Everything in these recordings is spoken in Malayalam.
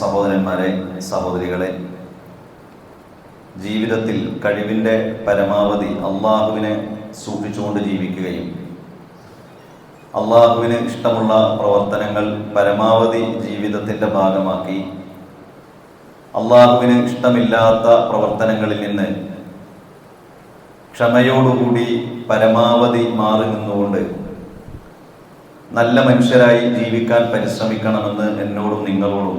സഹോദരന്മാരെ സഹോദരികളെ ജീവിതത്തിൽ കഴിവിന്റെ പരമാവധി അള്ളാഹുവിനെ സൂക്ഷിച്ചുകൊണ്ട് ജീവിക്കുകയും അള്ളാഹുവിന് ഇഷ്ടമുള്ള പ്രവർത്തനങ്ങൾ പരമാവധി ജീവിതത്തിന്റെ ഭാഗമാക്കി അള്ളാഹുവിന് ഇഷ്ടമില്ലാത്ത പ്രവർത്തനങ്ങളിൽ നിന്ന് ക്ഷമയോടുകൂടി പരമാവധി മാറി നിന്നുകൊണ്ട് നല്ല മനുഷ്യരായി ജീവിക്കാൻ പരിശ്രമിക്കണമെന്ന് എന്നോടും നിങ്ങളോടും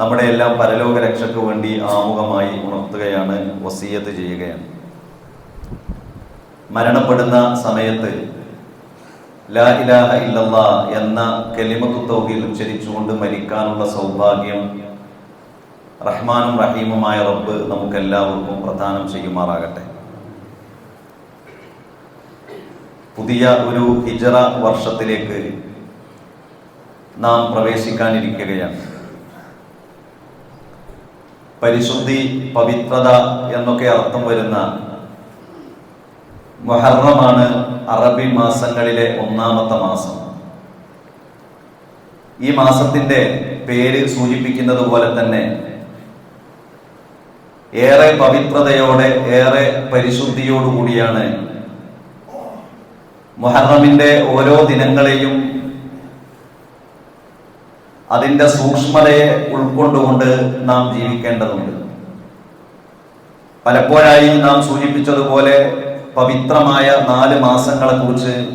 നമ്മുടെ എല്ലാം പരലോക രക്ഷയ്ക്ക് വേണ്ടി ആമുഖമായി ഉണർത്തുകയാണ് വസീയത്ത് ചെയ്യുകയാണ്. മരണപ്പെടുന്ന സമയത്ത് ലാ ഇലാഹ എന്ന കെലിമത്തു തൗഹീൽ ഉച്ചരിച്ചുകൊണ്ട് മരിക്കാനുള്ള സൗഭാഗ്യം റഹ്മാനും റഹീമുമായ റബ്ബ് നമുക്കെല്ലാവർക്കും പ്രദാനം ചെയ്യുമാറാകട്ടെ. പുതിയ ഒരു ഹിജറ വർഷത്തിലേക്ക് നാം പ്രവേശിക്കാനിരിക്കുകയാണ്. പരിശുദ്ധി പവിത്രത എന്നൊക്കെ അർത്ഥം വരുന്ന മൊഹറമാണ് അറബി മാസങ്ങളിലെ ഒന്നാമത്തെ മാസം. ഈ മാസത്തിന്റെ പേര് സൂചിപ്പിക്കുന്നത് പോലെ തന്നെ ഏറെ പവിത്രതയോടെ ഏറെ പരിശുദ്ധിയോടുകൂടിയാണ് മുഹറമിന്റെ ഓരോ ദിനങ്ങളെയും അതിന്റെ സൂക്ഷ്മതയെ ഉൾക്കൊണ്ടുകൊണ്ട് നാം ജീവിക്കേണ്ടതുണ്ട്. പലപ്പോഴായി നാം സൂചിപ്പിച്ചതുപോലെ പവിത്രമായ നാല് മാസങ്ങളെ കുറിച്ച്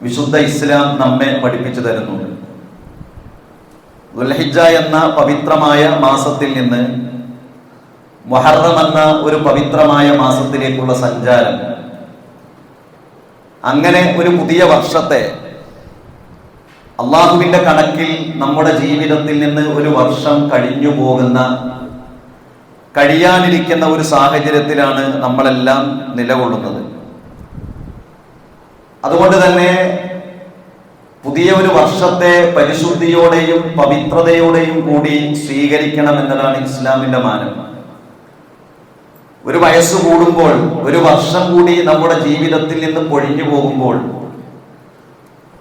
വിശുദ്ധ ഇസ്ലാം നമ്മെ പഠിപ്പിച്ചു തരുന്നുണ്ട്. ദുൽഹിജ എന്ന പവിത്രമായ മാസത്തിൽ നിന്ന് മൊഹറം എന്ന ഒരു പവിത്രമായ മാസത്തിലേക്കുള്ള സഞ്ചാരം. അങ്ങനെ ഒരു പുതിയ വർഷത്തെ അള്ളാഹുവിന്റെ കണക്കിൽ നമ്മുടെ ജീവിതത്തിൽ നിന്ന് ഒരു വർഷം കഴിഞ്ഞു പോകുന്ന കഴിയാനിരിക്കുന്ന ഒരു സാഹചര്യത്തിലാണ് നമ്മളെല്ലാം നിലകൊള്ളുന്നത്. അതുകൊണ്ട് തന്നെ പുതിയ ഒരു വർഷത്തെ പരിശുദ്ധിയോടെയും പവിത്രതയോടെയും കൂടി സ്വീകരിക്കണം എന്നതാണ് ഇസ്ലാമിന്റെ മാനം. ഒരു വയസ്സ് കൂടുമ്പോൾ ഒരു വർഷം കൂടി നമ്മുടെ ജീവിതത്തിൽ നിന്ന് പൊഴിഞ്ഞു പോകുമ്പോൾ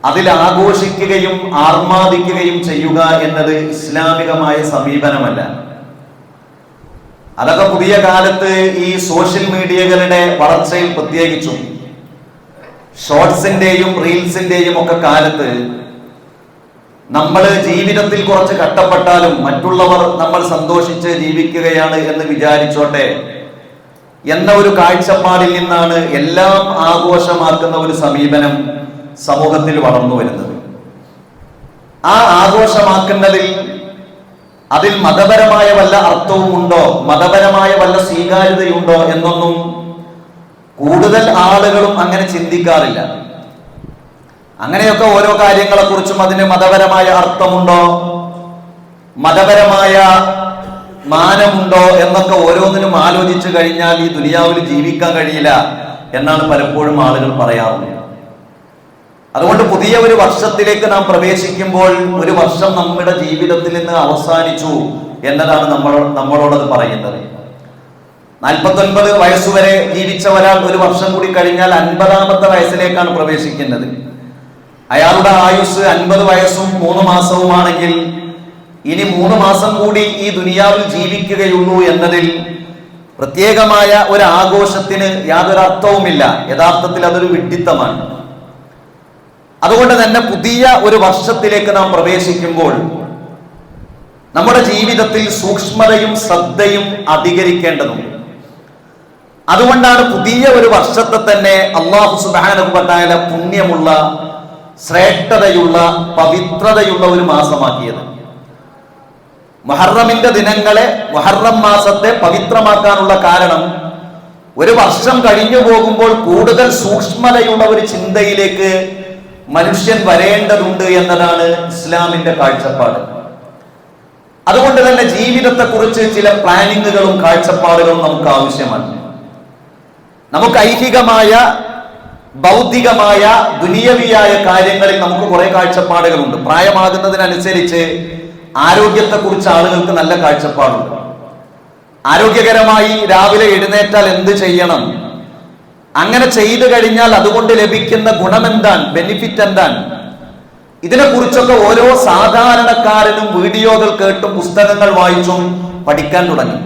അതിൽ ആഘോഷിക്കുകയും ആർമാദിക്കുകയും ചെയ്യുക എന്നത് ഇസ്ലാമികമായ സമീപനമല്ല. അതൊക്കെ പുതിയ കാലത്ത് ഈ സോഷ്യൽ മീഡിയകളുടെ വളർച്ചയിൽ പ്രത്യേകിച്ചും ഷോർട്സിന്റെയും റീൽസിന്റെയും ഒക്കെ കാലത്ത് നമ്മൾ ജീവിതത്തിൽ കുറച്ച് കഷ്ടപ്പെട്ടാലും മറ്റുള്ളവർ നമ്മൾ സന്തോഷിച്ച് ജീവിക്കുകയാണ് എന്ന് വിചാരിച്ചോട്ടെ എന്ന ഒരു കാഴ്ചപ്പാടിൽ നിന്നാണ് എല്ലാം ആഘോഷമാക്കുന്ന ഒരു സമീപനം സമൂഹത്തിൽ വളർന്നു വരുന്നത്. ആ ആഘോഷമാക്കുന്നതിൽ അതിൽ മതപരമായ വല്ല അർത്ഥവും ഉണ്ടോ? മതപരമായ വല്ല സ്വീകാര്യതയുണ്ടോ എന്നൊന്നും കൂടുതൽ ആളുകളും അങ്ങനെ ചിന്തിക്കാറില്ല. അങ്ങനെയൊക്കെ ഓരോ കാര്യങ്ങളെ കുറിച്ചും അതിന് മതപരമായ അർത്ഥമുണ്ടോ? മതപരമായ മാനമുണ്ടോ എന്നൊക്കെ ഓരോന്നിനും ആലോചിച്ചു കഴിഞ്ഞാൽ ഈ ദുനിയാവിൽ ജീവിക്കാൻ കഴിയില്ല എന്നാണ് പലപ്പോഴും ആളുകൾ പറയാറുള്ളത്. അതുകൊണ്ട് പുതിയ ഒരു വർഷത്തിലേക്ക് നാം പ്രവേശിക്കുമ്പോൾ ഒരു വർഷം നമ്മുടെ ജീവിതത്തിൽ നിന്ന് അവസാനിച്ചു എന്നതാണ് നമ്മൾ നമ്മളോടത് പറയുന്നത്. നാൽപ്പത്തൊൻപത് വയസ്സുവരെ ജീവിച്ച ഒരാൾ ഒരു വർഷം കൂടി കഴിഞ്ഞാൽ അൻപതാമത്തെ വയസ്സിലേക്കാണ് പ്രവേശിക്കുന്നത്. അയാളുടെ ആയുസ് അൻപത് വയസ്സും മൂന്ന് മാസവുമാണെങ്കിൽ ഇനി മൂന്ന് മാസം കൂടി ഈ ദുനിയാവിൽ ജീവിക്കുകയുള്ളൂ എന്നതിൽ പ്രത്യേകമായ ഒരു ആഘോഷത്തിന് യാതൊരു അർത്ഥവുമില്ല യഥാർത്ഥത്തിൽ അതൊരു വിഡിത്തമാണ് അതുകൊണ്ട് തന്നെ പുതിയ ഒരു വർഷത്തിലേക്ക് നാം പ്രവേശിക്കുമ്പോൾ നമ്മുടെ ജീവിതത്തിൽ സൂക്ഷ്മതയും ശ്രദ്ധയും അധികരിക്കേണ്ടതുണ്ട് അതുകൊണ്ടാണ് പുതിയ ഒരു വർഷത്തെ തന്നെ അള്ളാഹു സുബാനുപത്തായ പുണ്യമുള്ള ശ്രേഷ്ഠതയുള്ള പവിത്രതയുള്ള ഒരു മാസമാക്കിയത്. മൊഹറമിന്റെ ദിനങ്ങളെ മൊഹറം മാസത്തെ പവിത്രമാക്കാനുള്ള കാരണം ഒരു വർഷം കഴിഞ്ഞു പോകുമ്പോൾ കൂടുതൽ സൂക്ഷ്മതയുള്ള ഒരു ചിന്തയിലേക്ക് മനുഷ്യൻ വരേണ്ടതുണ്ട് എന്നതാണ് ഇസ്ലാമിന്റെ കാഴ്ചപ്പാട്. അതുകൊണ്ട് തന്നെ ജീവിതത്തെക്കുറിച്ച് ചില പ്ലാനിങ്ങുകളും കാഴ്ചപ്പാടുകളും നമുക്ക് ആവശ്യമാണ്. നമുക്ക് ഐഹികമായ ഭൗതികമായ ദുനിയവിയായ കാര്യങ്ങളിൽ നമുക്ക് കുറെ കാഴ്ചപ്പാടുകളുണ്ട്. പ്രായമാകുന്നതിനനുസരിച്ച് ആരോഗ്യത്തെക്കുറിച്ച് ആളുകൾക്ക് നല്ല കാഴ്ചപ്പാടുണ്ട്. ആരോഗ്യകരമായി രാവിലെ എഴുന്നേറ്റാൽ എന്ത് ചെയ്യണം? അങ്ങനെ ചെയ്തു കഴിഞ്ഞാൽ അതുകൊണ്ട് ലഭിക്കുന്ന ഗുണം എന്താണ് ബെനിഫിറ്റ് എന്താണ്? ഇതിനെക്കുറിച്ചൊക്കെ ഓരോ സാധാരണക്കാരനും വീഡിയോകൾ കേട്ടും പുസ്തകങ്ങൾ വായിച്ചും പഠിക്കാൻ തുടങ്ങി.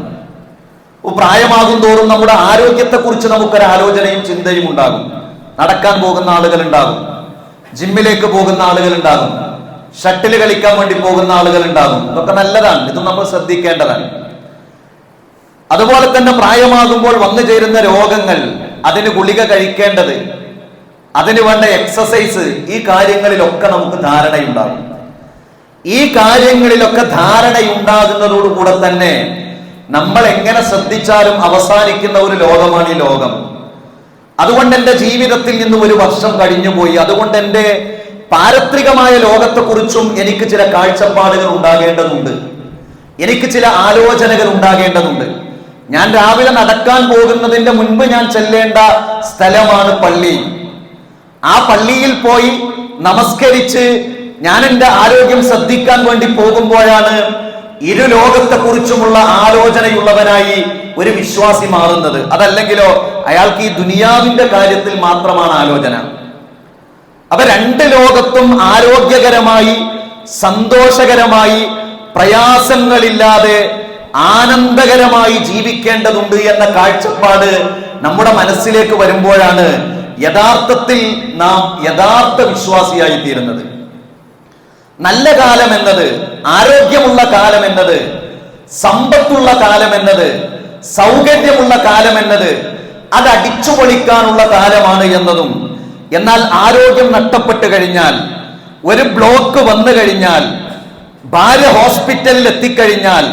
പ്രായമാകും തോറും നമ്മുടെ ആരോഗ്യത്തെക്കുറിച്ച് നമുക്കൊരു ആലോചനയും ചിന്തയും ഉണ്ടാകും. നടക്കാൻ പോകുന്ന ആളുകൾ ഉണ്ടാകും ജിമ്മിലേക്ക് പോകുന്ന ആളുകൾ ഉണ്ടാകും ഷട്ടിൽ കളിക്കാൻ വേണ്ടി പോകുന്ന ആളുകൾ ഉണ്ടാകും ഇതൊക്കെ നല്ലതാണ്. ഇത് നമ്മൾ ശ്രദ്ധിക്കേണ്ടതാണ്. അതുപോലെ തന്നെ പ്രായമാകുമ്പോൾ വന്നു ചേരുന്ന രോഗങ്ങൾ അതിന് ഗുളിക കഴിക്കേണ്ടത് അതിന് വേണ്ട എക്സസൈസ് ഈ കാര്യങ്ങളിലൊക്കെ നമുക്ക് ധാരണയുണ്ടാകും. ഈ കാര്യങ്ങളിലൊക്കെ ധാരണയുണ്ടാകുന്നതോടുകൂടെ തന്നെ നമ്മൾ എങ്ങനെ ശ്രദ്ധിച്ചാലും അവസാനിക്കുന്ന ഒരു ലോകമാണ് ഈ ലോകം. അതുകൊണ്ട് എന്റെ ജീവിതത്തിൽ നിന്ന് ഒരു വർഷം കഴിഞ്ഞുപോയി അതുകൊണ്ട് എന്റെ പാരത്രികമായ ലോകത്തെക്കുറിച്ചും എനിക്ക് ചില കാഴ്ചപ്പാടുകൾ ഉണ്ടാകേണ്ടതുണ്ട്. എനിക്ക് ചില ആലോചനകൾ ഉണ്ടാകേണ്ടതുണ്ട്. ഞാൻ രാവിലെ നടക്കാൻ പോകുന്നതിന്റെ മുൻപ് ഞാൻ ചെല്ലേണ്ട സ്ഥലമാണ് പള്ളി. ആ പള്ളിയിൽ പോയി നമസ്കരിച്ച് ഞാൻ എന്റെ ആരോഗ്യം ശ്രദ്ധിക്കാൻ വേണ്ടി പോകുമ്പോഴാണ് ഇരു ലോകത്തെക്കുറിച്ചുമുള്ള ആലോചനയുള്ളവനായി ഒരു വിശ്വാസി മാറുന്നത്. അതല്ലെങ്കിലോ അയാൾക്ക് ഈ ദുനിയാവിന്റെ കാര്യത്തിൽ മാത്രമാണ് ആലോചന. അപ്പൊ രണ്ട് ലോകത്തും ആരോഗ്യകരമായി സന്തോഷകരമായി പ്രയാസങ്ങളില്ലാതെ ആനന്ദകരമായി ജീവിക്കേണ്ടതുണ്ട് എന്ന കാഴ്ചപ്പാട് നമ്മുടെ മനസ്സിലേക്ക് വരുമ്പോഴാണ് യഥാർത്ഥത്തിൽ നാം യഥാർത്ഥ വിശ്വാസിയായി തീരുന്നത് നല്ല കാലം എന്നത് ആരോഗ്യമുള്ള കാലം എന്നത് സമ്പത്തുള്ള കാലം എന്നത് സൗകര്യമുള്ള കാലം എന്നത് അത് അടിച്ചു പൊളിക്കാനുള്ള കാലമാണ് എന്നതും എന്നാൽ ആരോഗ്യം നഷ്ടപ്പെട്ടു കഴിഞ്ഞാൽ ഒരു ബ്ലോക്ക് വന്നു കഴിഞ്ഞാൽ ഭാര്യ ഹോസ്പിറ്റലിൽ എത്തിക്കഴിഞ്ഞാൽ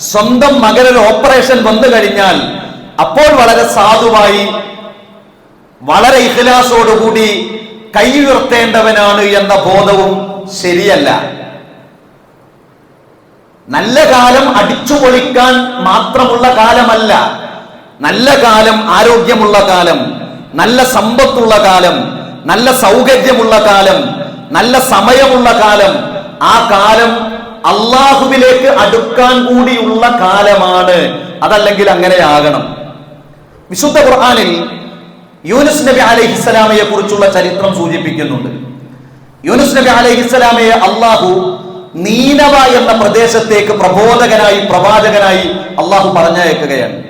സ്വന്തം മകനൊരു ഓപ്പറേഷൻ വന്നു കഴിഞ്ഞാൽ അപ്പോൾ വളരെ സാധുവായി വളരെ ഇഹ്ലാസോടുകൂടി കൈ ഉയർത്തേണ്ടവനാണ് എന്ന ബോധവും ശരിയല്ല. നല്ല കാലം അടിച്ചു പൊളിക്കാൻ മാത്രമുള്ള കാലമല്ല. നല്ല കാലം ആരോഗ്യമുള്ള കാലം നല്ല സമ്പത്തുള്ള കാലം നല്ല സൗകര്യമുള്ള കാലം നല്ല സമയമുള്ള കാലം ആ കാലം അള്ളാഹുവിലേക്ക് അടുക്കാൻ കൂടിയുള്ള കാലമാണ്. അതല്ലെങ്കിൽ അങ്ങനെയാകണം. വിശുദ്ധ ഖുർആാനിൽ യൂനുസ് നബി അലഹിസ്സലാമയെ കുറിച്ചുള്ള ചരിത്രം സൂചിപ്പിക്കുന്നുണ്ട്. യൂനുസ് നബി അലഹിസ്സലാമയെ അള്ളാഹു നീനവ എന്ന പ്രദേശത്തേക്ക് പ്രബോധകനായി പ്രവാചകനായി അള്ളാഹു പറഞ്ഞയക്കുകയാണ്.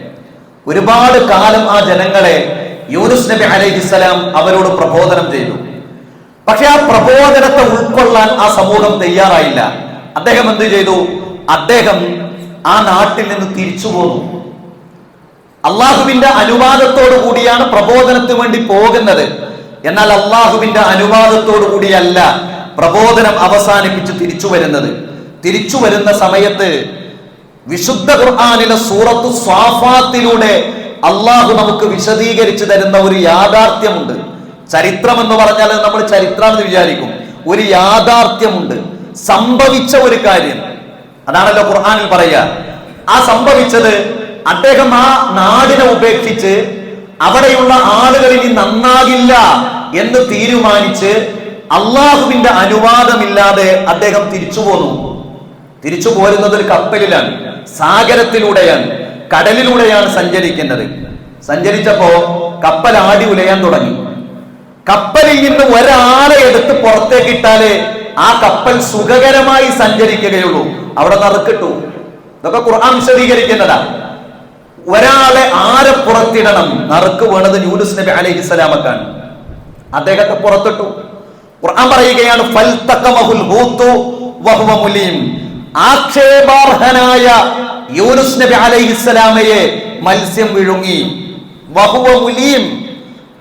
ഒരുപാട് കാലം ആ ജനങ്ങളെ യൂനുസ് നബി അലഹിസ്സലാം അവരോട് പ്രബോധനം ചെയ്തു. പക്ഷെ ആ പ്രബോധനത്തെ ഉൾക്കൊള്ളാൻ ആ സമൂഹം തയ്യാറായില്ല. അദ്ദേഹം എന്ത് ചെയ്തു? അദ്ദേഹം ആ നാട്ടിൽ നിന്ന് തിരിച്ചു പോന്നു. അള്ളാഹുവിന്റെ അനുവാദത്തോടു കൂടിയാണ് പ്രബോധനത്തിന് വേണ്ടി പോകുന്നത്. എന്നാൽ അള്ളാഹുവിന്റെ അനുവാദത്തോടു കൂടിയല്ല പ്രബോധനം അവസാനിപ്പിച്ച് തിരിച്ചു വരുന്നത്. തിരിച്ചു വരുന്ന സമയത്ത് വിശുദ്ധ ഖുർആാനിലെ സൂറത്തു സ്വാഫാത്തിലൂടെ അള്ളാഹു നമുക്ക് വിശദീകരിച്ചു തരുന്ന ഒരു യാഥാർത്ഥ്യമുണ്ട്. ചരിത്രം എന്ന് പറഞ്ഞാൽ നമ്മൾ ചരിത്രമെന്ന് വിചാരിക്കും. ഒരു യാഥാർത്ഥ്യമുണ്ട്. സംഭവിച്ച ഒരു കാര്യം. അതാണല്ലോ ഖുർഹാനിൽ പറയുക. ആ സംഭവിച്ചത് അദ്ദേഹം ആ നാടിനെ ഉപേക്ഷിച്ച് അവിടെയുള്ള ആളുകൾ ഇനി നന്നാകില്ല എന്ന് തീരുമാനിച്ച് അള്ളാഹുവിന്റെ അനുവാദമില്ലാതെ അദ്ദേഹം തിരിച്ചു പോന്നു. തിരിച്ചു പോരുന്നത് ഒരു കപ്പലിലാണ്. സാഗരത്തിലൂടെയാണ് കടലിലൂടെയാണ് സഞ്ചരിക്കുന്നത്. സഞ്ചരിച്ചപ്പോ കപ്പൽ ആടി ഉലയാൻ തുടങ്ങി. കപ്പലിൽ നിന്ന് ഒരാളെ എടുത്ത് പുറത്തേക്ക് ഇട്ടാലേ ആ കപ്പൽ സുഖകരമായി സഞ്ചരിക്കുകയുള്ളൂ. അവിടെ നറുക്കിട്ടു. ഇതൊക്കെ ഖുർആൻ വിശദീകരിക്കുന്നതാ. ഒരാളെ ആരെ പുറത്തിടണം? നറുക്ക് വേണത് യൂനുസ് നബി അലൈഹി സ്വലാമക്കാണ്. അദ്ദേഹത്തെ പുറത്തിട്ടു. ഖുർആൻ പറയുകയാണ് ആക്ഷേപാർഹനായ യൂനുസ് നബി അലൈഹി സ്വലാമയെ മത്സ്യം വിഴുങ്ങി. വഹുവ മുലീം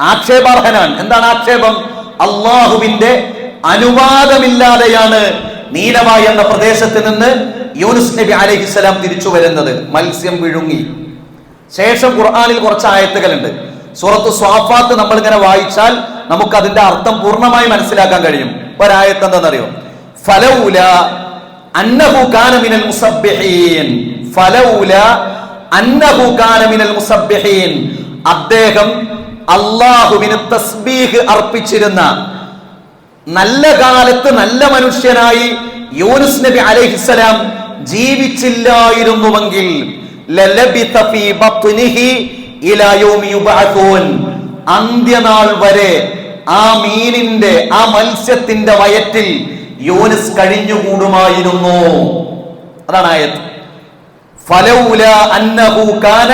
ആക്ഷേപാർഹനാൻ എന്താണ് ആക്ഷേപം? അള്ളാഹുവിന്റെ അനുവാദമില്ലാതെയാണ് നീലമ എന്ന പ്രദേശത്ത് നിന്ന് യൂനുസ് നബി അലഹിസ്സലാം തിരിച്ചു വരുന്നത്. മത്സ്യം വിഴുങ്ങി. ശേഷം ഖുർആാനിൽ കുറച്ച് ആയത്തുകളുണ്ട്. സുറത്ത് സ്വാഫാത്ത് നമ്മൾ ഇങ്ങനെ വായിച്ചാൽ നമുക്ക് അതിന്റെ അർത്ഥം പൂർണമായി മനസ്സിലാക്കാൻ കഴിയും. ഒരായത്ത് എന്താണെന്നറിയോ? ഫലൗല അന്നഹു ഫലൗല അന്നഹു അദ്ദേഹം അള്ളാഹുവിന് തസ്ബീഹ് അർപ്പിച്ചിരുന്ന നല്ല കാലത്ത് നല്ല മനുഷ്യനായി യൂനുസ് നബി അലൈഹിസ്സലാം ജീവിച്ചില്ലായിരുന്നുവെങ്കിൽ അന്ത്യനാൾ വരെ ആ മീനിന്റെ ആ മത്സ്യത്തിന്റെ വയറ്റിൽ യോനിസ് കഴിഞ്ഞുകൂടുമായിരുന്നു. അതാണ് ആയത്. ഫലൗല അന്നഹു കാന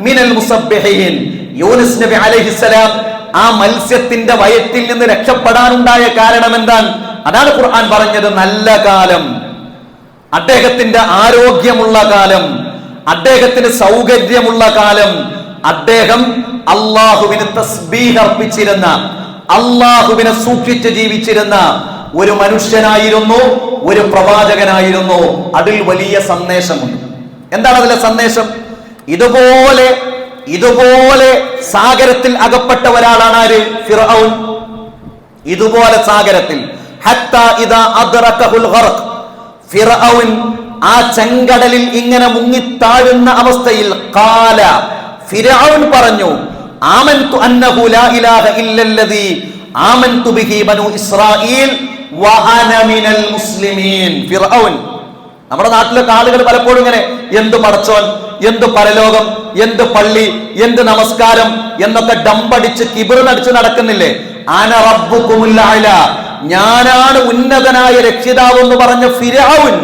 മിനൽ മുസബ്ബിഹീൻ. യൂനുസ് നബി അലഹിസ്സലാം ആ മത്സ്യത്തിന്റെ വയറ്റിൽ നിന്ന് രക്ഷപ്പെടാനുണ്ടായ കാരണം എന്താണ്? അതാണ് ഖുർആൻ പറഞ്ഞത് നല്ല കാലം അദ്ദേഹത്തിന്റെ ആരോഗ്യമുള്ള കാലം അദ്ദേഹത്തിന് സൗകര്യമുള്ള കാലം. അദ്ദേഹം അള്ളാഹുവിന് തസ്ബീഹ് അർപ്പിച്ചിരുന്ന അള്ളാഹുവിനെ സൂക്ഷിച്ച് ജീവിച്ചിരുന്ന ഒരു മനുഷ്യനായിരുന്നു ഒരു പ്രവാചകനായിരുന്നു. അതിൽ വലിയ സന്ദേശമുണ്ട്. എന്താണ് അതിലെ സന്ദേശം? ഇതുപോലെ ഇതുപോലെ സാഗരത്തിൽ അകപ്പെട്ട ഒരാളാണ് ആര്? ഫിറൌൻ ഇതുപോലെ സാഗരത്തിൽ. ഫിറഔൻ ആ ചെങ്കടലിൽ ഇങ്ങനെ മുങ്ങിത്താഴുന്ന അവസ്ഥയിൽ കാല. ഫിറഔൻ പറഞ്ഞു ആമൻതു അന്നഹു ലാ ഇലാഹ ഇല്ലല്ലദീ ആമൻതു ബിഹി ബനു ഇസ്രായീൽ വഅന മിനൽ മുസ്ലിമീൻ. ഫിറഔൻ നമ്മുടെ നാട്ടിലൊക്കെ ആളുകൾ പലപ്പോഴും ഇങ്ങനെ എന്ത് പടച്ചോൻ? എന്ത് പരലോകം? എന്ത് പള്ളി എന്ത് നമസ്കാരം എന്നൊക്കെ ഡമ്പടിച്ച് കിബിറിനടിച്ച് നടക്കുന്നില്ലേ? ആന കുമില്ല ഞാനാണ് ഉന്നതനായ രക്ഷിതാവ് എന്ന് പറഞ്ഞ ഫിരാവുൻ.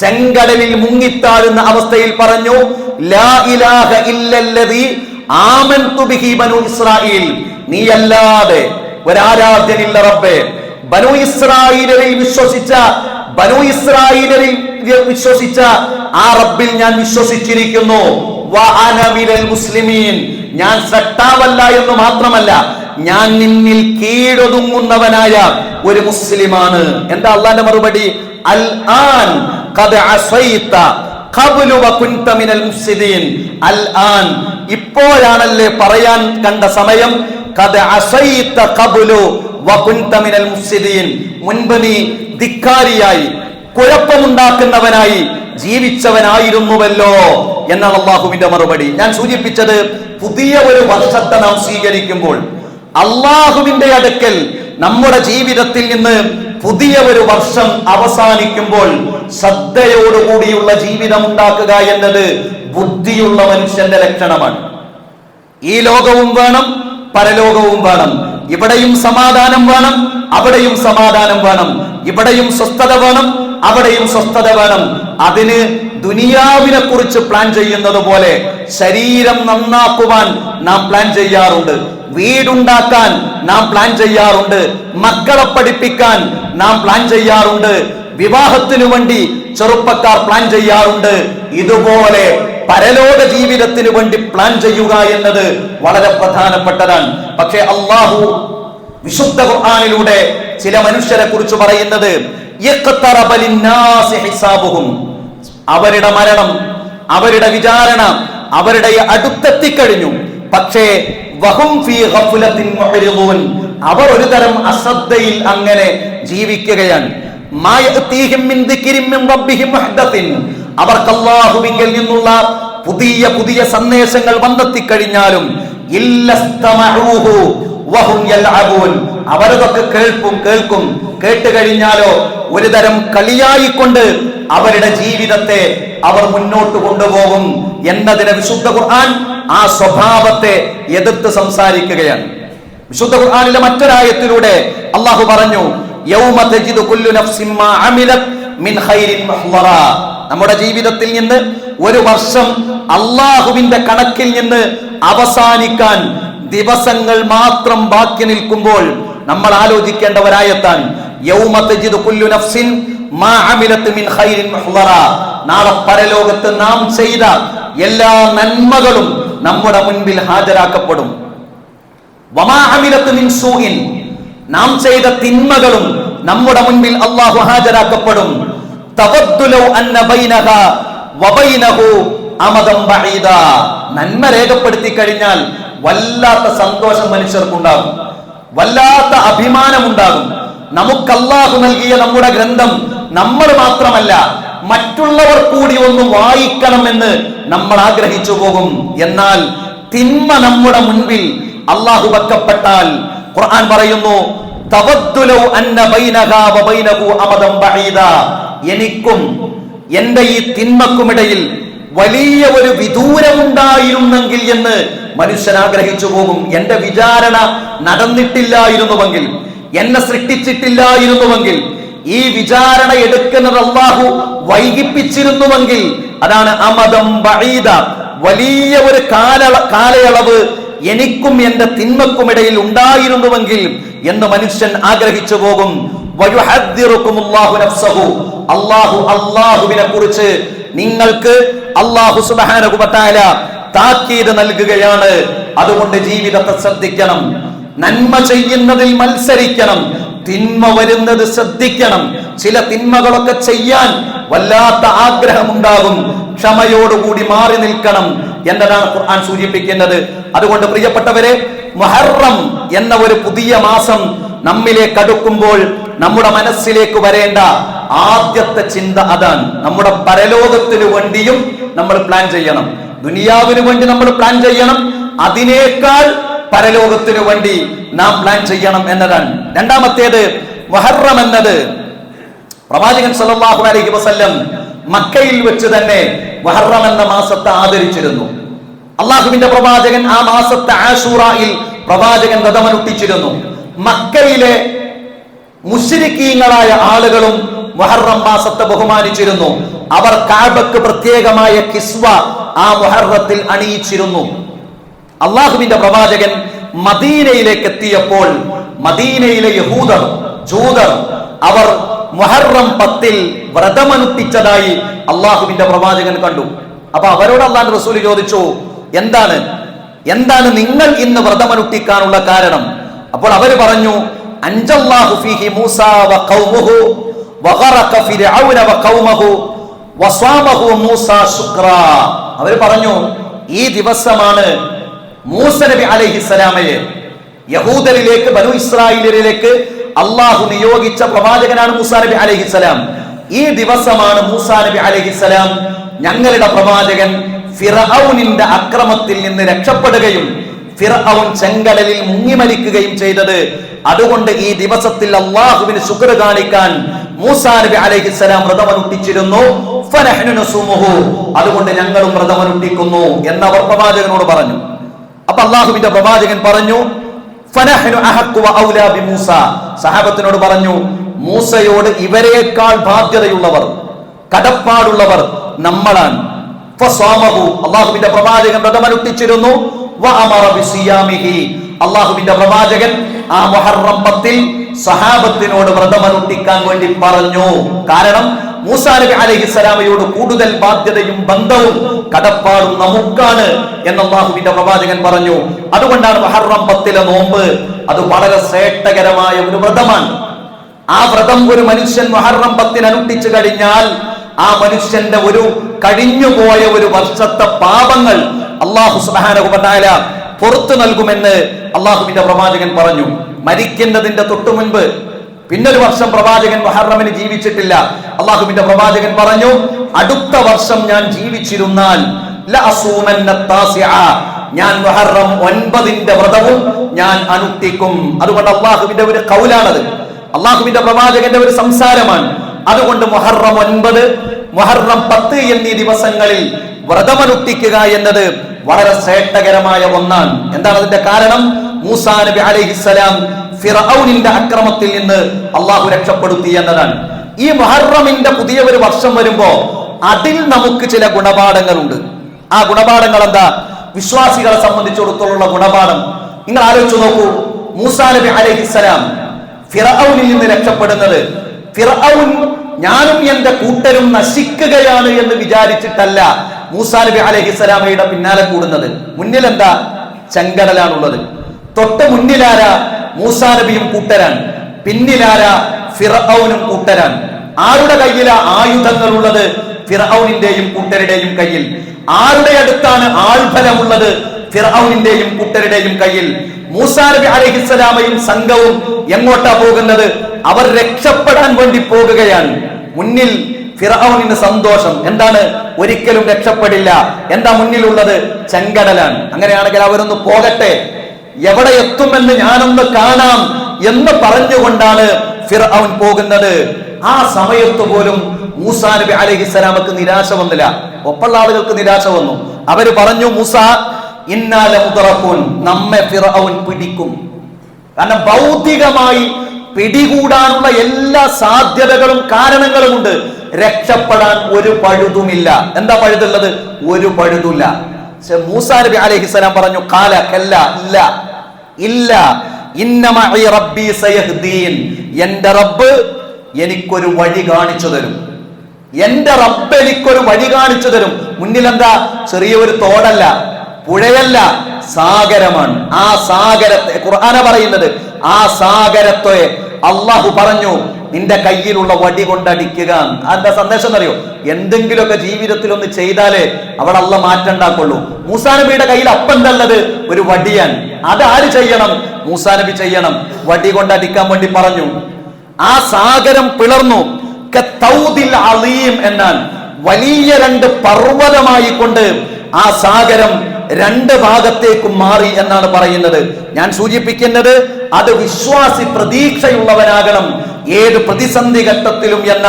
ചെങ്കടലിൽ മുങ്ങിത്താഴുന്ന അവസ്ഥയിൽ പറഞ്ഞു ലാ ഇലാഹ ഇല്ലല്ലതി ആമൻതു ബിഹി ബനു ഇസ്രായീൽ. നീയല്ലാതെ ഒരാരാധ്യനില്ല റബ്ബേ. ബനു ഇസ്രായേലിൽ വിശ്വസിച്ച ബനു ഇസ്രായേലിൽ വിശ്വസിച്ച ആ റബ്ബിൽ ഞാൻ വിശ്വസിച്ചിരിക്കുന്നു. മുസ്ലിമീൻ. ഞാൻ സട്ടാവല്ല എന്ന് മാത്രമല്ല ഞാൻ നിന്നിൽ കീഴൊതുങ്ങുന്നവനായ ഒരു മുസ്ലിമാണ്. എന്താ അള്ളാന്റെ മറുപടി? അൽ ആൻ അൽ ആൻ ഇപ്പോഴാണല്ലേ പറയാൻ കണ്ട സമയം? മുൻപ് നീ ധിക്കാരിയായി കുഴപ്പമുണ്ടാക്കുന്നവനായി ജീവിച്ചവനായിരുന്നുവല്ലോ എന്നാണ് അള്ളാഹുവിന്റെ മറുപടി. ഞാൻ സൂചിപ്പിച്ചത് പുതിയ ഒരു വർഷത്തെ നാം സ്വീകരിക്കുമ്പോൾ അള്ളാഹുവിന്റെ അടുക്കൽ നമ്മുടെ ജീവിതത്തിൽ നിന്ന് പുതിയ ഒരു വർഷം അവസാനിക്കുമ്പോൾ ശ്രദ്ധയോടുകൂടിയുള്ള ജീവിതം ഉണ്ടാക്കുക എന്നത് ബുദ്ധിയുള്ള മനുഷ്യന്റെ ലക്ഷണമാണ്. ഈ ലോകവും വേണം പരലോകവും വേണം. ഇവിടെയും സമാധാനം വേണം അവിടെയും സമാധാനം വേണം. ഇവിടെയും സ്വസ്ഥത വേണം അവിടെയും സ്വസ്ഥത വേണം. അതിന് ദുനിയാവിനെ കുറിച്ച് പ്ലാൻ ചെയ്യുന്നത് പോലെ ശരീരം നന്നാക്കുവാൻ നാം പ്ലാൻ ചെയ്യാറുണ്ട്. വീടുണ്ടാക്കാൻ നാം പ്ലാൻ ചെയ്യാറുണ്ട്. മക്കളെ പഠിപ്പിക്കാൻ നാം പ്ലാൻ ചെയ്യാറുണ്ട്. വിവാഹത്തിനു വേണ്ടി ചെറുപ്പക്കാർ പ്ലാൻ ചെയ്യാറുണ്ട്. ഇതുപോലെ പരലോക ജീവിതത്തിന് വേണ്ടി പ്ലാൻ ചെയ്യുക എന്നത് വളരെ പ്രധാനപ്പെട്ടതാണ്. പക്ഷേ അള്ളാഹു വിശുദ്ധ ഖുർആനിലൂടെ ചില മനുഷ്യരെ കുറിച്ച് പറയുന്നത്. അവരുടെ മരണം അവരുടെ വിചാരണ അവരുടെ അടുത്തെത്തിക്കഴിഞ്ഞു പക്ഷേ. അവർ ഒരു തരം അശ്രദ്ധയിൽ അങ്ങനെ ജീവിക്കുകയാണ് അവർക്ക് അല്ലാഹുവിങ്കൽ നിന്നുള്ള പുതിയ പുതിയ സന്ദേശങ്ങൾ വന്നെത്തിക്കഴിഞ്ഞാലും ഇല്ലസ്തമഊഹു വഹും യൽഅബൂൻ. അവരതൊക്കെ കേൾക്കും കേൾക്കും. കേട്ട് കഴിഞ്ഞാലോ ഒരു തരം കളിയായിക്കൊണ്ട് അവരുടെ ജീവിതത്തെ അവർ മുന്നോട്ട് കൊണ്ടുപോകും എന്നതിനെ വിശുദ്ധ ഖുർആൻ ആ സ്വഭാവത്തെ എതിർത്ത് സംസാരിക്കുകയാണ്. വിശുദ്ധ ഖുർആനിലെ മറ്റൊരായത്തിലൂടെ അള്ളാഹു പറഞ്ഞു നമ്മുടെ ജീവിതത്തിൽ നിന്ന് ഒരു വർഷം അള്ളാഹുവിന്റെ കണക്കിൽ നിന്ന് അവസാനിക്കാൻ ദിവസങ്ങൾ മാത്രം ബാക്കി നിൽക്കുമ്പോൾ നമ്മൾ ഖൈരിൻ മുഹ്ളറ നാളെ പരലോകത്ത് നാം ചെയ്ത എല്ലാ നന്മകളും നമ്മുടെ മുൻപിൽ ഹാജരാക്കപ്പെടും. നാം ചെയ്ത തിന്മകളും നമ്മുടെ മുൻപിൽ അള്ളാഹു ഹാജരാക്കപ്പെടും. നന്മ രേഖപ്പെടുത്തി കഴിഞ്ഞാൽ വല്ലാത്ത സന്തോഷം മനുഷ്യർക്കുണ്ടാകും. വല്ലാത്ത അഭിമാനമുണ്ടാകും. നമുക്ക് അള്ളാഹു നൽകിയ നമ്മുടെ ഗ്രന്ഥം നമ്മൾ മാത്രമല്ല മറ്റുള്ളവർ കൂടി ഒന്ന് വായിക്കണമെന്ന് നമ്മൾ ആഗ്രഹിച്ചു പോകും. എന്നാൽ തിന്മ നമ്മുടെ മുൻപിൽ അള്ളാഹു വെക്കപ്പെട്ടാൽ ഖുർആൻ പറയുന്നു എനിക്കും എന്റെ ഈ തിന്മക്കുമിടയിൽ വലിയ ഒരു വിദൂരമുണ്ടായിരുന്നെങ്കിൽ എന്ന് മനുഷ്യൻ ആഗ്രഹിച്ചു പോകും എന്റെ വിചാരണ നടന്നിട്ടില്ലായിരുന്നുവെങ്കിൽ എന്നെ സൃഷ്ടിച്ചിട്ടില്ലായിരുന്നുവെങ്കിൽ ഈ വിചാരണ എടുക്കുന്നത് അള്ളാഹു വൈകിപ്പിച്ചിരുന്നുവെങ്കിൽ അതാണ് അമദം ബഈദ. വലിയ ഒരു കാല കാലയളവ് എനിക്കും എന്റെ തിന്മക്കും ഇടയിൽ ഉണ്ടായിരുന്നുവെങ്കിൽ എന്ന് മനുഷ്യൻ ആഗ്രഹിച്ചു പോകും. അള്ളാഹു അള്ളാഹുവിനെ കുറിച്ച് നിങ്ങൾക്ക് അള്ളാഹു തആല താക്കീത് നൽകുകയാണ്. അതുകൊണ്ട് ജീവിതത്തെ ശ്രദ്ധിക്കണം. നന്മ ചെയ്യുന്നതിൽ മത്സരിക്കണം. തിന്മ വരുന്നത് ശ്രദ്ധിക്കണം. ചില തിന്മകളൊക്കെ ചെയ്യാൻ വല്ലാത്ത ആഗ്രഹമുണ്ടാകും. ക്ഷമയോടുകൂടി മാറി നിൽക്കണം എന്നതാണ് ഖുർആൻ സൂചിപ്പിക്കുന്നത്. അതുകൊണ്ട് പ്രിയപ്പെട്ടവരെ മുഹറം എന്ന ഒരു പുതിയ മാസം നമ്മിലേക്ക് അടുക്കുമ്പോൾ നമ്മുടെ മനസ്സിലേക്ക് വരേണ്ട ആദ്യത്തെ ചിന്ത അതാണ്. നമ്മുടെ പരലോകത്തിനു വേണ്ടിയും നമ്മൾ പ്ലാൻ ചെയ്യണം. ദുനിയാവിന് വേണ്ടി നമ്മൾ പ്ലാൻ ചെയ്യണം. അതിനേക്കാൾ പരലോകത്തിനു വേണ്ടി നാം പ്ലാൻ ചെയ്യണം എന്നതാണ്. രണ്ടാമത്തേത് മുഹറം എന്നത് പ്രവാചകൻ സല്ലല്ലാഹു അലൈഹി വസല്ലം മക്കയിൽ വെച്ച് തന്നെ മുഹറം എന്ന മാസത്തെ ആദരിച്ചിരുന്നു. അള്ളാഹുവിന്റെ പ്രവാചകൻ ആ മാസത്തെ ആഷൂറയിൽ പ്രവാചകൻ വ്രതമനുഷ്ഠിച്ചിരുന്നു മക്കയിലെ മുസ്ലിക്കീങ്ങളായ ആളുകളും മുഹറം മാസത്തെ ബഹുമാനിച്ചിരുന്നു. അവർ കാബക്ക് പ്രത്യേകമായ കിസ്വ ആ മുഹറത്തിൽ അണിയിച്ചിരുന്നു. അള്ളാഹുവിന്റെ പ്രവാചകൻ മദീനയിലേക്ക് എത്തിയപ്പോൾ മദീനയിലെ യഹൂദർ ജൂതർ അവർ മുഹറം പത്തിൽ വ്രതമനുഷ്ഠിച്ചതായി അള്ളാഹുവിന്റെ പ്രവാചകൻ കണ്ടു. അപ്പൊ അവരോട് അള്ളാഹ് റസൂൽ ചോദിച്ചു എന്താണ്? എന്താണ് നിങ്ങൾ ഇന്ന് വ്രതമനുഷ്ഠിക്കാനുള്ള കാരണം? അപ്പോൾ അവർ പറഞ്ഞു അഞ്ചല്ലാഹു ഫീഹി മൂസ വ ഖൗമുഹു വഗറഖ ഫിർഔന വ ഖൗമഹു അവർ പറഞ്ഞു ഈ ദിവസമാണ് മൂസ നബി അലൈഹിസ്സലാമയെ യഹൂദരിലേക്ക് ബനു ഇസ്രായേലിലേക്ക് അള്ളാഹു നിയോഗിച്ച പ്രവാചകനാണ് മൂസാ നബി അലൈഹിസ്സലാം ഈ ദിവസമാണ് മൂസാ നബി അലൈഹിസ്സലാം ഞങ്ങളുടെ പ്രവാചകൻ ഫിറൌനിന്റെ അക്രമത്തിൽ നിന്ന് രക്ഷപ്പെടുകയും ഫിറൌൻ ചെങ്കടലിൽ മുങ്ങിമരിക്കുകയും ചെയ്തത്. അതുകൊണ്ട് ഈ ദിവസത്തിൽ അള്ളാഹുവിന് ശുക്ര കാണിക്കാൻ മൂസാ നബി ഫനഹ്നു നസുമുഹു. അതുകൊണ്ട് ഞങ്ങളും വ്രതമനുഷ്ഠിക്കുന്നു അവർ പ്രവാചകനോട് പറഞ്ഞു. അപ്പൊ അള്ളാഹുവിന്റെ പ്രവാചകൻ പറഞ്ഞു സഹാബത്തിനോട് പറഞ്ഞു മൂസയോട് ഇവരെക്കാൾ ബാധ്യതയുള്ളവർ കടപ്പാടുള്ളവർ നമ്മളാണ്. അള്ളാഹുവിന്റെ പ്രവാചകൻ വ്രതമനുഷ്ഠിച്ചിരുന്നു. അള്ളാഹുവിന്റെ പ്രവാചകൻ ആ മുഹറം പത്തിൽ സഹാബത്തിനോട് വ്രതമനുഷ്ഠിക്കാൻ വേണ്ടി പറഞ്ഞു. കാരണം മൂസാ നബി അലൈഹിസ്സലാമയോട് കൂടുതൽ ബാധ്യതയും ബന്ധവും കടപ്പാടും നമുക്കാണ് എന്ന അള്ളാഹുവിന്റെ പ്രവാചകൻ പറഞ്ഞു. അതുകൊണ്ടാണ് മഹറം പത്തിലെ നോമ്പ് അത് വളരെ ശ്രേഷ്ഠകരമായ ഒരു വ്രതമാണ്. ആ വ്രതം ഒരു മനുഷ്യൻ മുഹറം പത്തിന് അനുഷ്ഠിച്ചു കഴിഞ്ഞാൽ ആ മനുഷ്യന്റെ ഒരു കഴിഞ്ഞുപോയ ഒരു വർഷത്തെ പാപങ്ങൾ അള്ളാഹു സുബാനുബനായ പുറത്തു നൽകുമെന്ന് അള്ളാഹുവിന്റെ പ്രവാചകൻ പറഞ്ഞു. മരിക്കുന്നതിന്റെ തൊട്ടു മുൻപ് പിന്നൊരു വർഷം പ്രവാചകൻ മുഹറമിന് ജീവിച്ചിട്ടില്ല. അള്ളാഹുവിന്റെ പ്രവാചകൻ പറഞ്ഞു അടുത്ത വർഷം ഞാൻ ജീവിച്ചിരുന്നാൽ. ഞാൻ മുഹറം ഒൻപതിന്റെ വ്രതവും ഞാൻ അനുത്തിക്കും അതുകൊണ്ട് അള്ളാഹുവിന്റെ ഒരു കൗലാണത്. അള്ളാഹുവിന്റെ പ്രവാചകന്റെ ഒരു സംസാരമാണ്. അതുകൊണ്ട് മുഹറം ഒൻപത് മുഹറം പത്ത് എന്നീ ദിവസങ്ങളിൽ വ്രതമനുഷ്ഠിക്കുക എന്നത് വളരെ ശ്രേഷ്ഠകരമായ ഒന്നാണ്. എന്താണ് അതിന്റെ കാരണം? മൂസാ നബി അലൈഹിസ്സലാം ഫിറൌനിന്റെ അക്രമത്തിൽ നിന്ന് അള്ളാഹു രക്ഷപ്പെടുത്തി എന്നതാണ്. ഈ മുഹറമിന്റെ പുതിയ ഒരു വർഷം വരുമ്പോ അതിൽ നമുക്ക് ചില ഗുണപാഠങ്ങളുണ്ട്. ആ ഗുണപാഠങ്ങൾ എന്താ വിശ്വാസികളെ സംബന്ധിച്ചിടത്തോളം ഗുണപാഠം. നിങ്ങൾ ആലോചിച്ചു നോക്കൂ. മൂസാ നബി അലൈഹിസ്സലാം ഫിറൌനിൽ നിന്ന് രക്ഷപ്പെടുന്നത് ഫിറൌൻ ഞാനും എന്റെ കൂട്ടരും നശിക്കുകയാണ് എന്ന് വിചാരിച്ചിട്ടല്ല. മൂസാ നബി അലൈഹിസ്സലാമയുടെ പിന്നാലെ കൂടുന്നത്. മുന്നിൽ എന്താ ചെങ്കടലാണുള്ളത്. തൊട്ട് മുന്നിലാര? മൂസാ നബിയും കൂട്ടരാൻ പിന്നിലാരാ? ഫിറൌനും കൂട്ടരാൻ ആരുടെ കയ്യിലാ ആയുധങ്ങൾ ഉള്ളത് ഫിറൌനിന്റെയും കൂട്ടരുടെയും കയ്യിൽ. ആരുടെ അടുത്താണ് ആൾബലമുള്ളത്? ഫിറൌനിന്റെയും കൂട്ടരുടെയും കയ്യിൽ. മൂസാ നബി അലഹിസ്സലാമയും സംഘവും എങ്ങോട്ടാ പോകുന്നത്? അവർ രക്ഷപ്പെടാൻ വേണ്ടി പോകുകയാണ്. മുന്നിൽ ഫിറൌനിന് സന്തോഷം. എന്താണ്? ഒരിക്കലും രക്ഷപ്പെടില്ല. എന്താ മുന്നിലുള്ളത്? ചെങ്കടലാണ്. അങ്ങനെയാണെങ്കിൽ അവരൊന്ന് പോകട്ടെ. എവിടെ എത്തുമെന്ന് ഞാനൊന്ന് കാണാം എന്ന് പറഞ്ഞുകൊണ്ടാണ് ഫിറൌൻ പോകുന്നത്. ആ സമയത്ത് പോലും മൂസ നബി അലഹിസ്സലാമക്ക് നിരാശ വന്നില്ല. ഒപ്പുള്ള ആളുകൾക്ക് നിരാശ വന്നു. അവർ പറഞ്ഞു മൂസ ഇന്നാലെ മുതറക്കൂൻ നമ്മെ ഫിറൌൻ പിടിക്കും. കാരണം ഭൗതികമായി പിടികൂടാനുള്ള എല്ലാ സാധ്യതകളും കാരണങ്ങളുമുണ്ട്. രക്ഷപ്പെടാൻ ഒരു പഴുതുമില്ല. എന്താ പഴുതുള്ളത്? ഒരു പഴുതുമില്ല. മൂസാ നബി അലൈഹിസ്സലാം പറഞ്ഞു കാല കല്ല ഇല്ല ഇല്ല. റബ്ബി എന്റെ റബ്ബ് എനിക്കൊരു വഴി കാണിച്ചു തരും. എന്റെ റബ്ബ് എനിക്കൊരു വഴി കാണിച്ചു തരും. മുന്നിൽ എന്താ ചെറിയൊരു തോടല്ല പുഴയല്ല സാഗരമാണ്. ആ സാഗരത്തെ ഖുർആന പറയുന്നത് ആ സാഗരത്തെ അള്ളാഹു പറഞ്ഞു നിന്റെ കയ്യിലുള്ള വടി കൊണ്ടടിക്കുക. അതിന്റെ സന്ദേശം അറിയോ എന്തെങ്കിലുമൊക്കെ ജീവിതത്തിൽ ഒന്ന് ചെയ്താലേ അവിടെ അള്ള മാറ്റണ്ടാക്കുള്ളൂ മൂസാ നബിയുടെ കയ്യിൽ അപ്പന്തല്ലത് ഒരു വടിയാൻ അത് ആര് ചെയ്യണം? മൂസാ നബി ചെയ്യണം. വടി കൊണ്ടടിക്കാൻ വേണ്ടി പറഞ്ഞു. ആ സാഗരം പിളർന്നു. എന്നാൽ വലിയ രണ്ട് പർവതമായി കൊണ്ട് ആ സാഗരം രണ്ട് ഭാഗത്തേക്കും മാറി എന്നാണ് പറയുന്നത്. ഞാൻ സൂചിപ്പിക്കുന്നത് അത് വിശ്വാസി പ്രതീക്ഷയുള്ളവനാകണം. ഏത് പ്രതിസന്ധി ഘട്ടത്തിലും എന്ന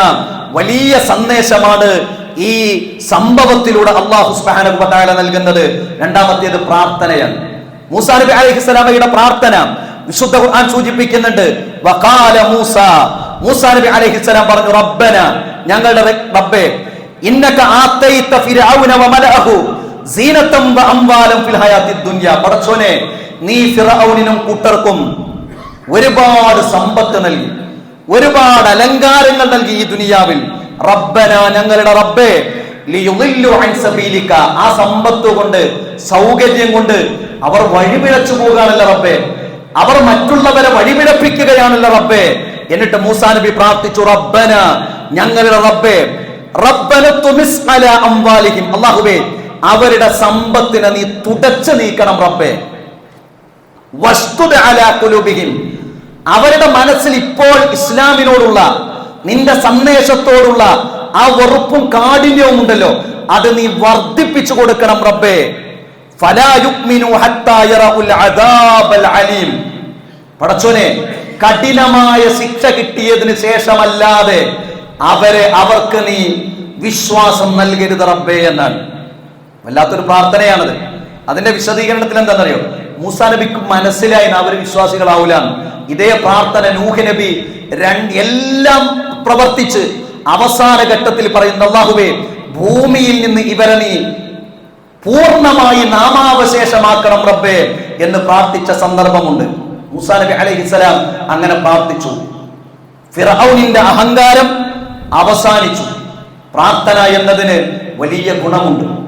വലിയ സന്ദേശമാണ് ഈ സംഭവത്തിലൂടെ അള്ളാഹു സുബ്ഹാനഹു വ നൽകുന്നത്. രണ്ടാമത്തേത് പ്രാർത്ഥനയാണ്. മൂസാ നബി അലൈഹിസ്സലാമയുടെ പ്രാർത്ഥന വിശുദ്ധ ഖുർആൻ സൂചിപ്പിക്കുന്നുണ്ട്. വഖാല മൂസ. മൂസാ നബി അലൈഹിസ്സലാം പറഞ്ഞു റബ്ബന ഞങ്ങളുടെ റബ്ബേ ഇന്നക ആതൈത ഫിർഔന വമലഅഹു പടച്ചോനെ നീ ഫിറൌനിനും കൂട്ടർക്കും ഒരുപാട് സമ്പത്ത് നൽകി. ഒരുപാട് അലങ്കാരങ്ങൾ നൽകി ഈ ദുനിയാവിൽ. റബ്ബന ഞങ്ങളുടെ റബ്ബേ ആ സമ്പത്ത് കൊണ്ട് സൗകര്യം കൊണ്ട് അവർ വഴിപിഴച്ചു പോകാണല്ലോ റബ്ബേ. അവർ മറ്റുള്ളവരെ വഴിപിഴപ്പിക്കുകയാണല്ലോ റബ്ബേ. എന്നിട്ട് മൂസാ നബി പ്രാർത്ഥിച്ചു റബ്ബന ഞങ്ങളുടെ റബ്ബേ റബ്ബന അംവാലിഹിം. അല്ലാഹുവേ അവരുടെ സമ്പത്തിനെ നീ തുടച്ചു നീക്കണം റബ്ബേ. വസ്തുത അലാ കുലൂബിഹിം അവരുടെ മനസ്സിൽ ഇപ്പോൾ ഇസ്ലാമിനോടുള്ള നിന്റെ സന്ദേശത്തോടുള്ള ആ വെറുപ്പും കാഠിന്യവും ഉണ്ടല്ലോ അത് നീ വർദ്ധിപ്പിച്ചു കൊടുക്കണം റബ്ബേ. പടച്ചോനെ കഠിനമായ ശിക്ഷ കിട്ടിയതിന് ശേഷമല്ലാതെ അവരെ അവർക്ക് നീ വിശ്വാസം നൽകരുത് റബ്ബേ എന്നാണ്. വല്ലാത്തൊരു പ്രാർത്ഥനയാണത്. അതിന്റെ വിശദീകരണത്തിൽ എന്താണെന്നറിയോ? മൂസാ നബിക്ക് മനസ്സിലായി അവർ വിശ്വാസികളാവൂലാണ്. ഇതേ പ്രാർത്ഥന നൂഹ് നബി എല്ലാം പ്രവർത്തിച്ച് അവസാന ഘട്ടത്തിൽ പറയുന്ന അള്ളാഹുബേ ഭൂമിയിൽ നിന്ന് ഇവരെ നീ പൂർണമായി നാമാവശേഷമാക്കണം റബ്ബേ എന്ന് പ്രാർത്ഥിച്ച സന്ദർഭമുണ്ട്. മൂസാ നബി അലൈഹിസ്സലാം അങ്ങനെ പ്രാർത്ഥിച്ചു. ഫിറൌനിന്റെ അഹങ്കാരം അവസാനിച്ചു. പ്രാർത്ഥന എന്നതിന് വലിയ ഗുണമുണ്ട്.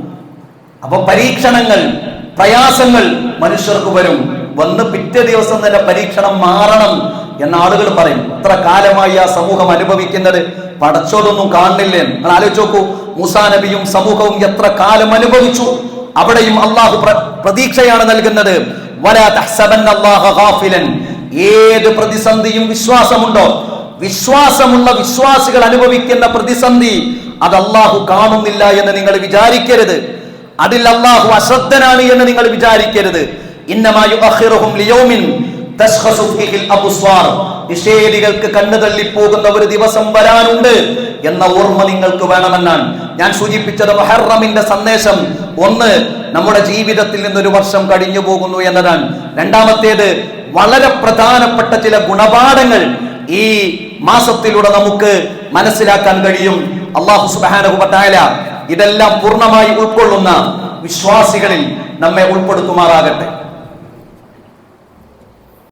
അപ്പൊ പരീക്ഷണങ്ങൾ പ്രയാസങ്ങൾ മനുഷ്യർക്ക് വരും. വന്ന് പിറ്റേ ദിവസം തന്നെ പരീക്ഷണം മാറണം എന്ന ആളുകൾ പറയും. എത്ര കാലമായി ആ സമൂഹം അനുഭവിക്കുന്നത്? പടച്ചോതൊന്നും കാണുന്നില്ലേ നിങ്ങൾ ആലോചിച്ച് നോക്കൂ. മൂസാ നബിയും സമൂഹവും എത്ര കാലം അനുഭവിച്ചു? അവിടെയും അള്ളാഹു പ്ര- പ്രതീക്ഷയാണ് നൽകുന്നത്. ഏത് പ്രതിസന്ധിയും വിശ്വാസമുണ്ടോ? വിശ്വാസമുള്ള വിശ്വാസികൾ അനുഭവിക്കുന്ന പ്രതിസന്ധി അത് അള്ളാഹു കാണുന്നില്ല എന്ന് നിങ്ങൾ വിചാരിക്കരുത്. അതിൽ അള്ളാഹു അശ്രദ്ധനാണ് എന്ന് നിങ്ങൾ വിചാരിക്കരുത്. നിഷേധികൾക്ക് കണ്ണു തള്ളിപ്പോകുന്ന ഒരു ദിവസം വരാനുണ്ട് എന്ന ഓർമ്മ നിങ്ങൾക്ക് വേണമെന്നാണ്. ഞാൻ സൂചിപ്പിച്ചത് മഹർറമിന്റെ സന്ദേശം. ഒന്ന് നമ്മുടെ ജീവിതത്തിൽ നിന്നൊരു വർഷം കഴിഞ്ഞു പോകുന്നു എന്നതാണ്. രണ്ടാമത്തേത് വളരെ പ്രധാനപ്പെട്ട ചില ഗുണപാഠങ്ങൾ ഈ മാസത്തിലൂടെ നമുക്ക് മനസ്സിലാക്കാൻ കഴിയും. അള്ളാഹു തആല ഇതെല്ലാം പൂർണമായി ഉൾക്കൊള്ളുന്ന വിശ്വാസികളിൽ നമ്മെ ഉൾപ്പെടുത്തുമാറാകട്ടെ.